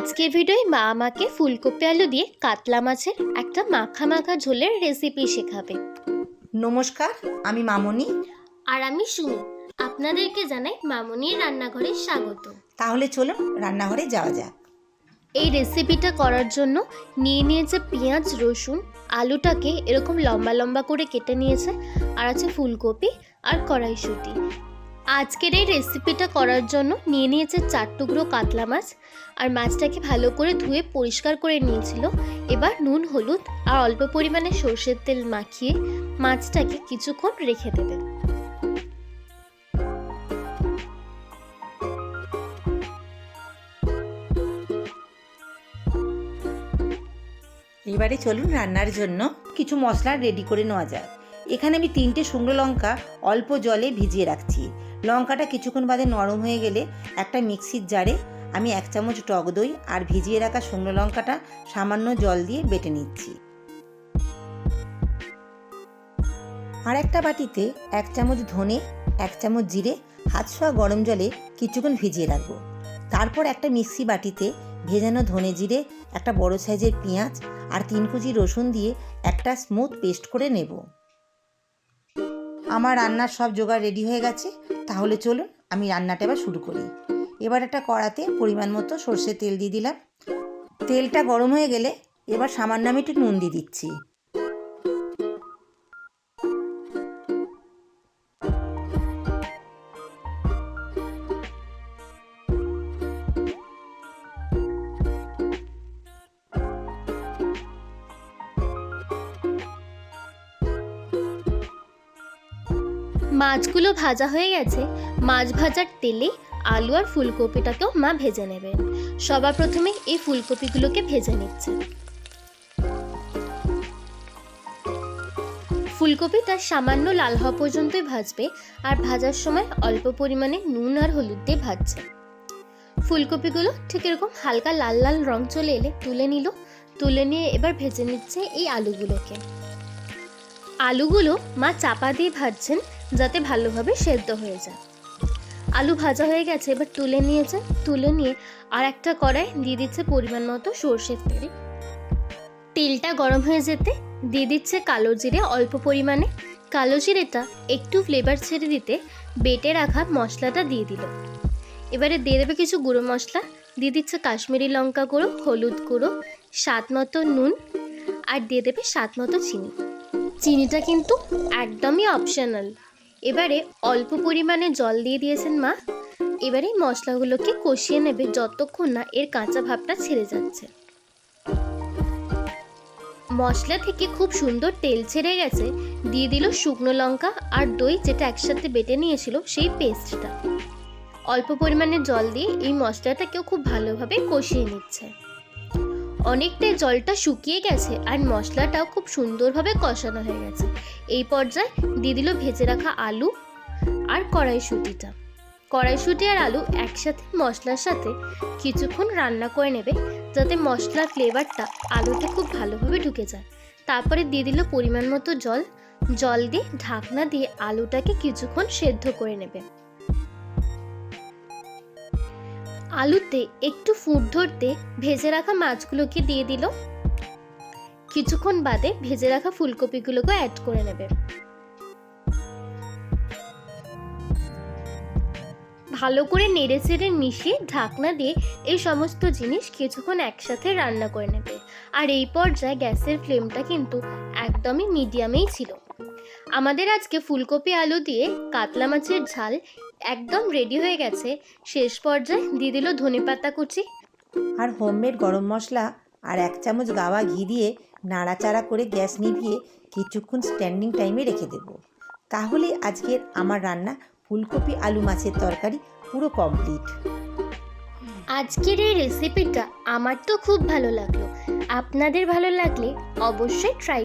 আজকের ভিডিওয় মা আমাকে ফুলকপি আলু দিয়ে কাতলা মাছের একটা মাখা মাখা ঝোলের রেসিপি শেখাবে। নমস্কার আমি মামনি। আর আমি শুনি আপনাদেরকে জানাই মামনির রান্নাঘরে স্বাগত। তাহলে চলুন রান্নাঘরে যাওয়া যাক। এই রেসিপিটা করার জন্য নিয়ে নিয়েছে পেঁয়াজ রসুন আলুটাকে এরকম লম্বা লম্বা করে কেটে নিয়েছে আর আছে ফুলকপি আর কড়াইশুঁটি। আজকের এই রেসিপিটা করার জন্য নিয়ে নিয়েছে চার টুকরো কাতলা মাছ আর মাছটাকে ভালো করে ধুয়ে পরিষ্কার করে নিয়েছিল। এবার নুন, হলুদ আর অল্প পরিমাণে সর্ষের তেল মাখিয়ে মাছটাকে কিছুক্ষণ রেখে দেবে। এবারে চলুন রান্নার জন্য কিছু মশলা রেডি করে নেওয়া যাক। এখানে আমি তিনটে শুকনো লঙ্কা অল্প জলে ভিজিয়ে রাখছি। লঙ্কাটা কিছুক্ষণ বাদে নরম হয়ে গেলে একটা মিক্সির জারে আমি এক চামচ টক দই আর ভিজিয়ে রাখা শুকনো লঙ্কাটা সামান্য জল দিয়ে বেটে নিচ্ছি। আর একটা বাটিতে এক চামচ ধনে, এক চামচ জিরে, হাত ছোঁয়া গরম জলে কিছুক্ষণ ভিজিয়ে রাখব। তারপর একটা মিক্সি বাটিতে ভেজানো ধনে জিরে, একটা বড় সাইজের পেঁয়াজ আর তিন কুচি রসুন দিয়ে একটা স্মুথ পেস্ট করে নেব। আমার রান্নার সব জোগাড় রেডি হয়ে গেছে। তাহলে চলুন আমি রান্নাটা এবার শুরু করি। এবার একটা কড়াতে পরিমাণ মতো সর্ষের তেল দিয়ে দিলাম। তেলটা গরম হয়ে গেলে এবার সামান্য আমি একটু নুন দিয়ে দিচ্ছি। মাছগুলো ভাজা হয়ে গেছে। মাছ ভাজার তেলে আলু আর ফুলকপিটাকেও মা ভেজে নেবেন সবার প্রথমে এই ফুলকপিগুলোকে ভেজে নিচ্ছে। ফুলকপিটা সামান্য লাল হওয়া পর্যন্তই ভাজবে আর ভাজার সময় অল্প পরিমাণে নুন আর হলুদ দিয়ে ভাজছে। ফুলকপিগুলো ঠিক এরকম হালকা লাল লাল রং চলে এলে তুলে নিল। তুলে নিয়ে এবার ভেজে নিচ্ছে এই আলুগুলোকে। আলুগুলো মা চাপা দিয়ে ভাজছেন। যাতে ভালোভাবে সেদ্ধ হয়ে যায়। আলু ভাজা হয়ে গেছে, এবার তুলে নিয়েছে তুলে নিয়ে আর একটা কড়াই দিয়ে দিচ্ছে পরিমাণ মতো সর্ষের তেল। তেলটা গরম হয়ে যেতে দিয়ে দিচ্ছে কালো জিরে অল্প পরিমাণে। কালো জিরেটা একটু ফ্লেভার ছেড়ে দিতে বেটে রাখা মশলাটা দিয়ে দিল। এবারে দিয়ে দেবে কিছু গুঁড়ো মশলা, দিয়ে দিচ্ছে কাশ্মীরি লঙ্কা গুঁড়ো, হলুদ গুঁড়ো, স্বাদ মতো নুন আর দিয়ে দেবে স্বাদ মতো চিনি। চিনিটা কিন্তু একদমই অপশনাল এবারে অল্প পরিমাণে জল দিয়ে দিয়েছেন মা। এবারে মশলাগুলোকে কষিয়ে নেবে যতক্ষণ না এর কাঁচা ভাবটা ছেড়ে যাচ্ছে। মশলা থেকে খুব সুন্দর তেল ছেড়ে গেছে। দিয়ে দিল শুকনো লঙ্কা আর দই যেটা একসাথে বেটে নিয়েছিল সেই পেস্টটা। অল্প পরিমাণে জল দিয়ে এই মশলাটাকেও খুব ভালোভাবে কষিয়ে নিচ্ছে। অনেকটাই জলটা শুকিয়ে গেছে আর মশলাটাও খুব সুন্দরভাবে কষানো হয়ে গেছে। এই পর্যায়ে দিয়ে দিল ভেজে রাখা আলু আর কড়াইশুঁটিটা। কড়াইশুঁটি আর আলু একসাথে মশলার সাথে কিছুক্ষণ রান্না করে নেবে যাতে মশলার ফ্লেভারটা আলুতে খুব ভালোভাবে ঢুকে যায়। তারপরে দিয়ে দিল পরিমাণ মতো জল। জল দিয়ে ঢাকনা দিয়ে আলুটাকে কিছুক্ষণ সেদ্ধ করে নেবে। আলুতে একটু ফুট ধরতে ভেজে রাখা মাছগুলোকে দিয়ে দিল। কিছুক্ষণ বাদে ভেজে রাখা ফুলকপিগুলোকে অ্যাড করে নেবে। ভালো করে নেড়ে চেড়ে মিশিয়ে ঢাকনা দিয়ে এই সমস্ত জিনিস কিছুক্ষণ একসাথে রান্না করে নেবে। আর এই পর্যায়ে গ্যাসের ফ্লেমটা কিন্তু একদমই মিডিয়ামেই ছিল। আমাদের আজকে ফুলকপি আলু দিয়ে কাতলা মাছের ঝাল একদম রেডি হয়ে গেছে। শেষ পর্যায়ে দিয়ে দিল ধনে পাতা কুচি। আর হোমমেড গরম মশলা আর এক চামচ গাওয়া ঘি দিয়ে নাড়াচাড়া করে গ্যাস নিভিয়ে কিছুক্ষণ স্ট্যান্ডিং টাইমে রেখে দেব। তাহলে আজকের আমার রান্না ফুলকপি আলু মাছের তরকারি পুরো কমপ্লিট আজকের এই রেসিপিটা আমার তো খুব ভালো লাগল। আপনাদের ভালো লাগলে অবশ্যই ট্রাই